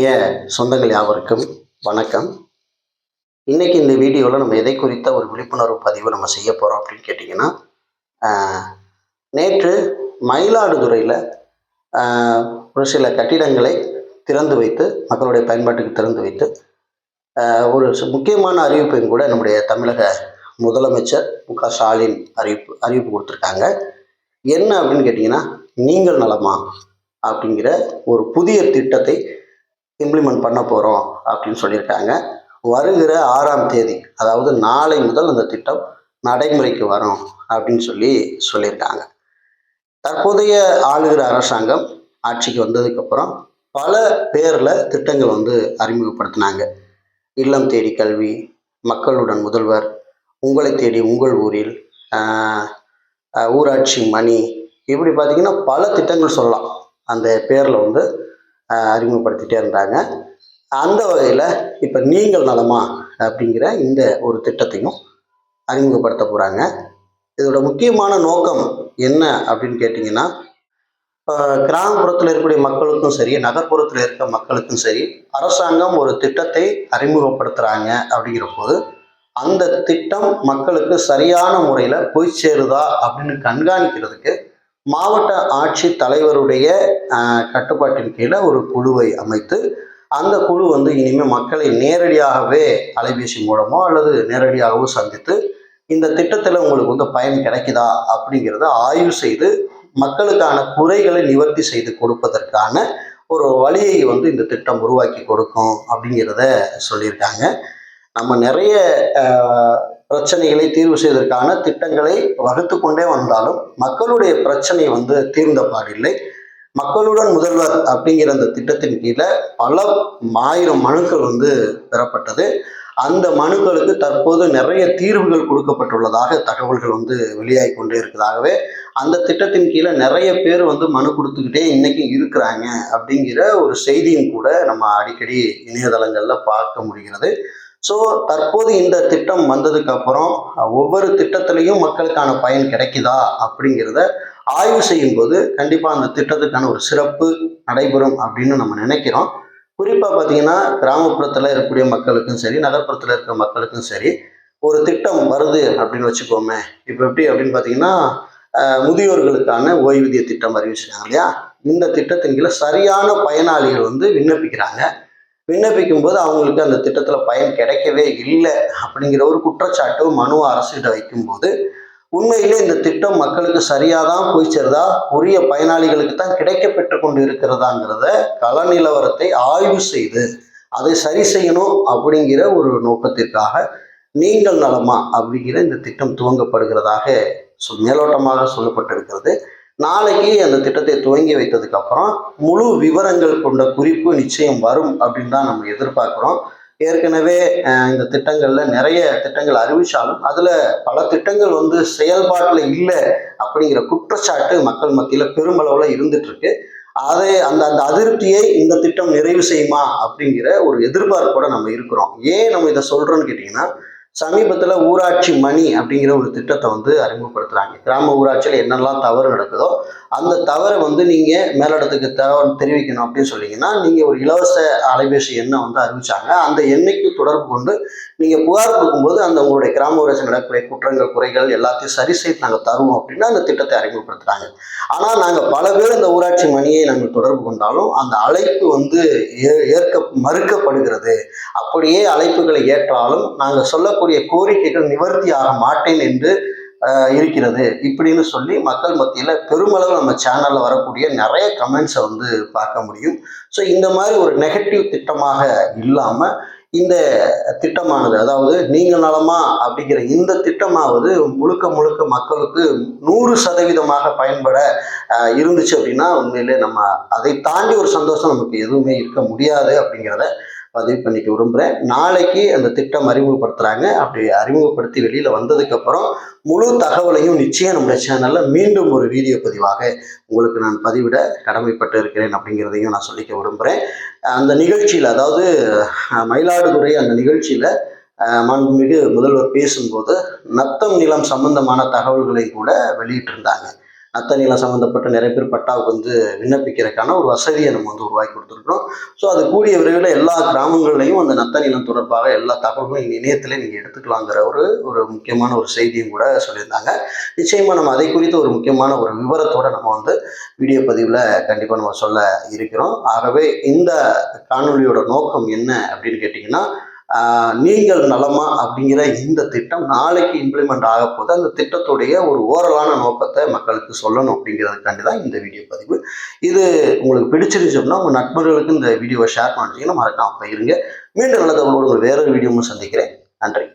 இனிய சொந்தங்கள் யாவருக்கும் வணக்கம். இன்னைக்கு இந்த வீடியோவில் நம்ம எதை குறித்த ஒரு விழிப்புணர்வு பதிவு நம்ம செய்ய போகிறோம் அப்படின்னு கேட்டிங்கன்னா நேற்று மயிலாடுதுறையில் ஒரு சில கட்டிடங்களை திறந்து வைத்து மக்களுடைய பயன்பாட்டுக்கு திறந்து வைத்து ஒரு முக்கியமான அறிவிப்பையும் கூட நம்முடைய தமிழக முதலமைச்சர் மு க ஸ்டாலின் அறிவிப்பு அறிவிப்பு கொடுத்துருக்காங்க. என்ன அப்படின்னு கேட்டிங்கன்னா நீங்கள் நலமா? அப்படிங்கிற ஒரு புதிய திட்டத்தை இம்ப்ளிமெண்ட் பண்ண போகிறோம் அப்படின்னு சொல்லியிருக்காங்க. வருகிற ஆறாம் தேதி அதாவது நாளை முதல் அந்த திட்டம் நடைமுறைக்கு வரும் அப்படின்னு சொல்லி சொல்லியிருக்காங்க. தற்போதைய ஆளுகிற அரசாங்கம் ஆட்சிக்கு வந்ததுக்கப்புறம் பல பேரில் திட்டங்கள் வந்து அறிமுகப்படுத்தினாங்க. இல்லம் தேடி கல்வி மக்களுடன் முதல்வர் உங்களை தேடி உங்கள் ஊரில் ஊராட்சி மணி இப்படி பார்த்தீங்கன்னா பல திட்டங்கள் சொல்லலாம். அந்த பேரில் வந்து அறிமுகப்படுத்திகிட்டே அறிமுகப்படுத்திட்டே இருந்தாங்க. அந்த வகையில் இப்போ நீங்கள் நலமா அப்படிங்கிற இந்த ஒரு திட்டத்தையும் அறிமுகப்படுத்த போகிறாங்க இதோட முக்கியமான நோக்கம் என்ன அப்படின்னு கேட்டிங்கன்னா கிராமப்புறத்தில் இருக்கக்கூடிய மக்களுக்கும் சரி நகர்ப்புறத்தில் இருக்க மக்களுக்கும் சரி அரசாங்கம் ஒரு திட்டத்தை அறிமுகப்படுத்துகிறாங்க அப்படிங்கிற போது அந்த திட்டம் மக்களுக்கு சரியான முறையில் போய் சேருதா அப்படின்னு கண்காணிக்கிறதுக்கு மாவட்ட ஆட்சி தலைவருடைய கட்டுப்பாட்டின் கீழே ஒரு குழுவை அமைத்து அந்த குழு வந்து இனிமேல் மக்களை நேரடியாகவே அலைபேசி மூலமோ அல்லது நேரடியாகவோ சந்தித்து இந்த திட்டத்தில் உங்களுக்கு வந்து பயன் கிடைக்குதா அப்படிங்கிறத ஆய்வு செய்து மக்களுக்கான குறைகளை நிவர்த்தி செய்து கொடுப்பதற்கான ஒரு வழியை வந்து இந்த திட்டம் உருவாக்கி கொடுக்கும் அப்படிங்கிறத சொல்லியிருக்காங்க. நம்ம நிறைய பிரச்சனைகளை தீர்வு செய்வதற்கான திட்டங்களை வகுத்து கொண்டே வந்தாலும் மக்களுடைய பிரச்சனை வந்து தீர்ந்த பாடில்லை. மக்களுடன் முதல்வர் அப்படிங்கிற அந்த திட்டத்தின் கீழே பல ஆயிரம் மனுக்கள் வந்து பெறப்பட்டது. அந்த மனுக்களுக்கு தற்போது நிறைய தீர்வுகள் கொடுக்கப்பட்டுள்ளதாக தகவல்கள் வந்து வெளியாகி கொண்டே இருக்கிறதாகவே அந்த திட்டத்தின் கீழே நிறைய பேர் வந்து மனு கொடுத்துக்கிட்டே இன்னைக்கு இருக்கிறாங்க அப்படிங்கிற ஒரு செய்தியும் கூட நம்ம அடிக்கடி இணையதளங்களில் பார்க்க முடிகிறது. ஸோ தற்போது இந்த திட்டம் வந்ததுக்கு அப்புறம் ஒவ்வொரு திட்டத்திலையும் மக்களுக்கான பயன் கிடைக்குதா அப்படிங்கிறத ஆய்வு செய்யும் போது கண்டிப்பாக அந்த திட்டத்துக்கான ஒரு சிறப்பு நடைபெறும் அப்படின்னு நம்ம நினைக்கிறோம். குறிப்பாக பார்த்தீங்கன்னா கிராமப்புறத்தில் இருக்கக்கூடிய மக்களுக்கும் சரி நகர்ப்புறத்தில் இருக்கிற மக்களுக்கும் சரி ஒரு திட்டம் வருது அப்படின்னு வச்சுக்கோமே. இப்போ எப்படி அப்படின்னு பார்த்தீங்கன்னா முதியோர்களுக்கான ஓய்வூதிய திட்டம் அறிவிச்சிருக்காங்க இல்லையா? இந்த திட்டத்தின் கீழே சரியான பயனாளிகள் வந்து விண்ணப்பிக்கிறாங்க. விண்ணப்பிக்கும் போது அவங்களுக்கு அந்த திட்டத்தில் பயன் கிடைக்கவே இல்லை அப்படிங்கிற ஒரு குற்றச்சாட்டு மனு அரசுகிட்ட வைக்கும்போது உண்மையிலே இந்த திட்டம் மக்களுக்கு சரியாக தான் போய் சேருதா? உரிய பயனாளிகளுக்கு தான் கிடைக்க பெற்று கொண்டு இருக்கிறதாங்கிறத கள நிலவரத்தை ஆய்வு செய்து அதை சரி செய்யணும் அப்படிங்கிற ஒரு நோக்கத்திற்காக நீங்கள் நலமா அப்படிங்கிற இந்த திட்டம் துவங்கப்படுகிறதாக மேலோட்டமாக சொல்லப்பட்டிருக்கிறது. நாளைக்கு அந்த திட்டத்தை துவங்கி வைத்ததுக்கு அப்புறம் முழு விவரங்கள் கொண்ட குறிப்பு நிச்சயம் வரும் அப்படின்னு தான் நம்ம எதிர்பார்க்குறோம். ஏற்கனவே இந்த திட்டங்கள்ல நிறைய திட்டங்கள் அறிவிச்சாலும் அதுல பல திட்டங்கள் வந்து செயல்பாட்டில் இல்லை அப்படிங்கிற குற்றச்சாட்டு மக்கள் மத்தியில பெருமளவுல இருந்துட்டு இருக்கு அதை அந்த அந்த அதிருப்தியை இந்த திட்டம் நிறைவு செய்யுமா அப்படிங்கிற ஒரு எதிர்பார்ப்போட நம்ம இருக்கிறோம். ஏன் நம்ம இதை சொல்றோம்னு கேட்டிங்கன்னா சமீபத்தில் ஊராட்சி மணி அப்படிங்கிற ஒரு திட்டத்தை வந்து அறிமுகப்படுத்துகிறாங்க கிராம ஊராட்சியில் என்னெல்லாம் தவறு நடக்குதோ அந்த தவறை வந்து நீங்கள் மேலிடத்துக்கு தவறு தெரிவிக்கணும் அப்படின்னு சொன்னீங்கன்னா நீங்கள் ஒரு இலவச அலைபேசி எண்ணை வந்து அறிவிச்சாங்க. அந்த எண்ணைக்கு தொடர்பு கொண்டு நீங்கள் புகார் கொடுக்கும்போது அந்த உங்களுடைய கிராம ஊராட்சி நடக்கக்கூடிய குற்றங்கள் குறைகள் எல்லாத்தையும் சரி செய்து நாங்கள் தருவோம் அப்படின்னா அந்த திட்டத்தை அறிமுகப்படுத்துகிறாங்க ஆனால் நாங்கள் பல பேர் இந்த ஊராட்சி மணியை நாங்கள் தொடர்பு கொண்டாலும் அந்த அழைப்பு வந்து ஏ- ஏற்க மறுக்கப்படுகிறது. அப்படியே அழைப்புகளை ஏற்றாலும் நாங்கள் சொல்லக்கூடிய கோரிக்கைகள் நிவர்த்தி ஆக மாட்டேன் என்று இருக்கிறது. இப்படின்னு சொல்லி மக்கள் மத்தியில் பெருமளவு நம்ம சேனலில் வரக்கூடிய நிறைய கமெண்ட்ஸை வந்து பார்க்க முடியும். ஸோ இந்த மாதிரி ஒரு நெகட்டிவ் திட்டமாக இல்லாமல் இந்த திட்டமானது அதாவது நீங்கள் நலமா அப்படிங்கிற இந்த திட்டமாவது முழுக்க முழுக்க மக்களுக்கு நூறு சதவீதமாக பயன்பட இருந்துச்சு அப்படின்னா உண்மையிலே நம்ம அதை தாண்டி ஒரு சந்தோஷம் நமக்கு எதுவுமே இருக்க முடியாது அப்படிங்கிறத பதிவு பண்ணிக்க விரும்புகிறேன் நாளைக்கு அந்த திட்டம் அறிமுகப்படுத்துகிறாங்க அப்படி அறிமுகப்படுத்தி வெளியில் வந்ததுக்கப்புறம் முழு தகவலையும் நிச்சயம் நம்முடைய சேனலில் மீண்டும் ஒரு வீடியோ பதிவாக உங்களுக்கு நான் பதிவிட கடமைப்பட்டு இருக்கிறேன் அப்படிங்கிறதையும் நான் சொல்லிக்க விரும்புகிறேன் அந்த நிகழ்ச்சியில் அதாவது மயிலாடுதுறை அந்த நிகழ்ச்சியில் மாண்புமிகு முதல்வர் பேசும்போது நத்தம் நிலம் சம்பந்தமான தகவல்களை கூட வெளியிட்டிருந்தாங்க. நத்த நிலம் சம்மந்தப்பட்ட நிறைய பேர் பட்டாவுக்கு வந்து விண்ணப்பிக்கிறதுக்கான ஒரு வசதியை நம்ம வந்து உருவாக்கி கொடுத்துருக்கோம் ஸோ அது கூடிய விரைவில் எல்லா கிராமங்கள்லையும் அந்த நத்த நிலம் தொடர்பாக எல்லா தகவல்களும் இந்த இணையத்தில் நீங்கள் எடுத்துக்கலாங்கிற ஒரு ஒரு முக்கியமான ஒரு செய்தியும் கூட சொல்லியிருந்தாங்க. நிச்சயமாக நம்ம அதை குறித்து ஒரு முக்கியமான ஒரு விவரத்தோட நம்ம வந்து வீடியோ பதிவில் கண்டிப்பாக நம்ம சொல்ல இருக்கிறோம். ஆகவே இந்த காணொலியோட நோக்கம் என்ன அப்படின்னு கேட்டிங்கன்னா நீங்கள் நலமா அப்படிங்கிற இந்த திட்டம் நாளைக்கு இம்ப்ளிமெண்ட் ஆக போது அந்த திட்டத்துடைய ஒரு ஓரலான நோக்கத்தை மக்களுக்கு சொல்லணும் அப்படிங்கிறதுக்காண்டி தான் இந்த வீடியோ பதிவு. இது உங்களுக்கு பிடிச்சிருந்துச்சோம்னா உங்கள் நண்பர்களுக்கு இந்த வீடியோவை ஷேர் பண்ணிட்டீங்கன்னா மறக்காமல் போயிருங்க மீண்டும் நல்ல தகவலோடு ஒரு வேறொரு வீடியோவும் சந்திக்கிறேன். நன்றி.